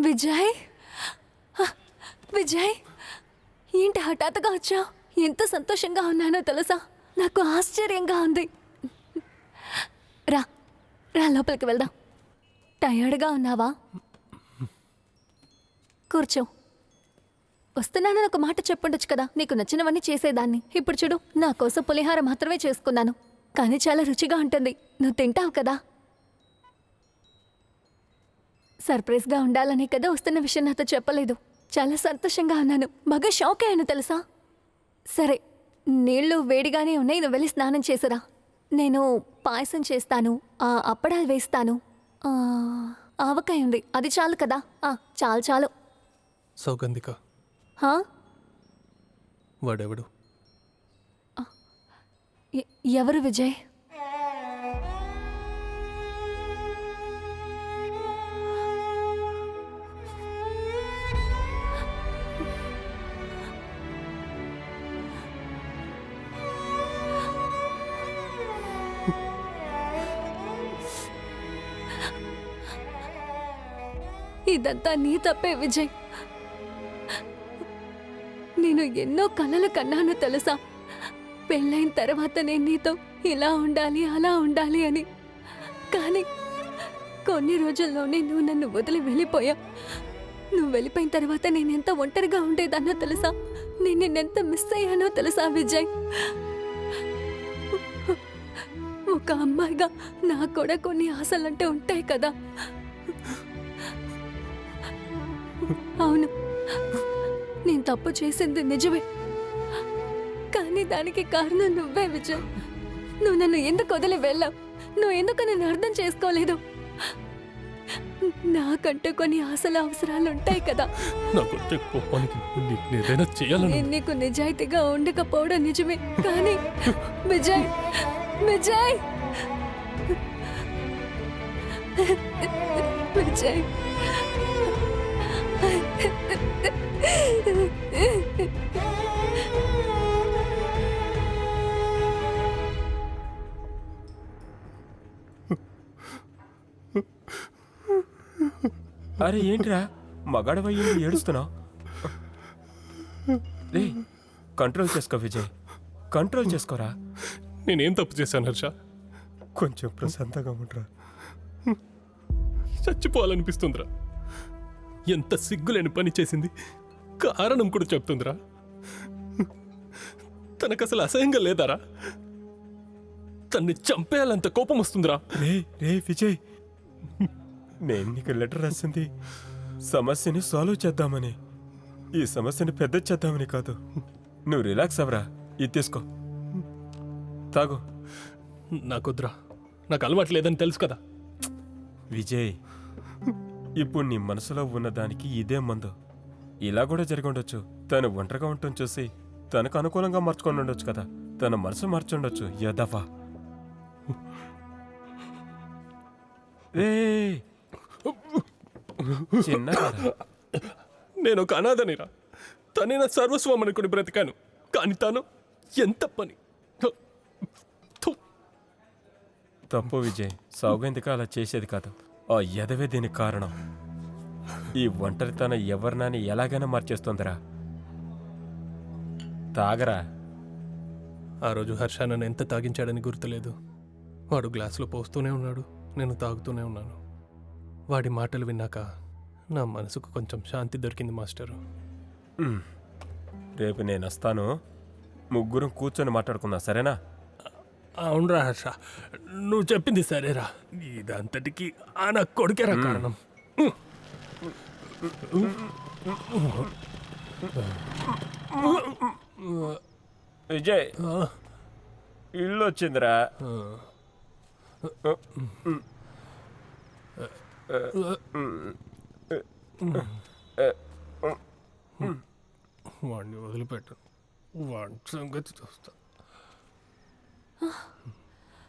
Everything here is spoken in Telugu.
విజయ్? హ, విజయ్? ఏంటి హఠాత్తుగా వచ్చావు? ఎంత సంతోషంగా ఉన్నానో తెలుసా? నాకు ఆశ్చర్యంగా ఉంది. రా రా లోపలికి వెళ్దాం. టయర్డ్గా ఉన్నావా? కూర్చో. వస్తున్నానని ఒక మాట చెప్పుండొచ్చు కదా నీకు నచ్చినవన్నీ చేసేదాన్ని. ఇప్పుడు చూడు నా కోసం పులిహార మాత్రమే చేసుకున్నాను. కానీ చాలా రుచిగా ఉంటుంది. నువ్వు తింటావు కదా? సర్ప్రైజ్గా ఉండాలని కదా వస్తున్న విషయం నాతో చెప్పలేదు. చాలా సంతోషంగా ఉన్నాను. బాగా షాక్ అయ్యాను తెలుసా? సరే నీళ్ళు వేడిగానే ఉన్నాయి. నువ్వు వెళ్ళి స్నానం చేసిరా. నేను పాయసం చేస్తాను. ఆ, అప్పడాలు వేస్తాను ఆ, ఆవకాయ ఉంది. అది చాలు కదా. ఆ, చాలు చాలు. సౌగంధిక. హా? వాడెవడు? ఎ- ఎవరు విజయ్? ఇదంతా నీ తప్పే విజయ్. నేను ఎన్నో కలలు కన్నాను తెలుసా? పెళ్ళైన తర్వాత నేను నీతో ఇలా ఉండాలి అలా ఉండాలి అని. కానీ కొన్ని రోజుల్లోనే నువ్వు నన్ను వదిలి వెళ్ళిపోయా. నువ్వు వెళ్ళిపోయిన తర్వాత నేను ఎంత ఒంటరిగా ఉండేదాన్నో తెలుసా? నేను నిన్నెంత మిస్ అయ్యానో తెలుసా విజయ్? ఒక అమ్మాయిగా నాకు కూడా కొన్ని ఆశలంటే ఉంటాయి కదా? అవును. నేను తప్పు చేసింది నిజమే. కానీ దానికి కారణం నువ్వే విజయ్. నువ్వు నన్ను ఎందుకు వదిలి వెళ్ళావు? నువ్వు ఎందుకు నన్ను అర్థం చేసుకోలేదు? నాకంటూ కొన్ని ఆశలు అవసరాలు ఉంటాయి కదా. నాకు వచ్చే కోపానికి నీకు ఏదైనా చేయాలని నేను నీకు నిజాయితీగా ఉండకపోవడం నిజమే. కానీ విజయ్ విజయ్! విజయ్! అరే ఏంట్రా? మగాడవయ్యి ఏడుస్తున్నావు? రే కంట్రోల్ చేసుకో విజయ్. కంట్రోల్ చేసుకోరా? నేనేం తప్పు చేశాను హర్ష? కొంచెం ప్రశాంతంగా ఉండరా. చచ్చిపోవాలనిపిస్తుందిరా. ఎంత సిగ్గులేని పని చేసింది. కారణం కూడా చెప్తుందిరా. తనకు అసలు అసహ్యంగా లేదారా? తన్ని చంపేయాలంత కోపం వస్తుందిరా రే రే విజయ్. నేను నీకు లెటర్ రాసింది. సమస్యని సాల్వ్ చేద్దామని. ఈ సమస్యని పెద్ద చేద్దామని కాదు. నువ్వు రిలాక్స్ అవరా ఇది తీసుకో. తాగు. నాకొద్దురా. నాకు అలవాటు లేదని తెలుసు కదా. విజయ్ ఇప్పుడు నీ మనసులో ఉన్న దానికి ఇదే మందు. ఇలా కూడా జరిగి ఉండొచ్చు. తను ఒంటరిగా ఉండటం చూసి తనకు అనుకూలంగా మార్చుకొని ఉండొచ్చు కదా. తన మనసు మార్చుండొచ్చు యదవా రా. నేను ఒక అనాథనిరా. తనే నా సర్వస్వం అనుకుని బ్రతికాను. కానీ తను ఎంత పని. థు. థు. తప్పు విజయ్. సౌగంధిక అలా చేసేది కాదు. ఆ ఎదవే దీనికి కారణం. ఈ ఒంటరితన ఎవరినాని ఎలాగైనా మార్చేస్తుందిరా. తాగరా. ఆ రోజు హర్ష నన్ను ఎంత తాగించాడని గుర్తులేదు. వాడు గ్లాసులో పోస్తూనే ఉన్నాడు. నేను తాగుతూనే ఉన్నాను. వాడి మాటలు విన్నాక నా మనసుకు కొంచెం శాంతి దొరికింది మాస్టరు. రేపు నేను వస్తాను ముగ్గురం కూర్చొని మాట్లాడుకుందాం సరేనా? అవునరా హర్ష. నువ్వు చెప్పింది సరేరా. ఇదంతటికి ఆ నా కొడుకేరా కారణం. విజయ్ ఇల్లు వచ్చిందిరా వాడిని వదిలిపెట్టు. వాడి సంగతి చూస్తా. Hey.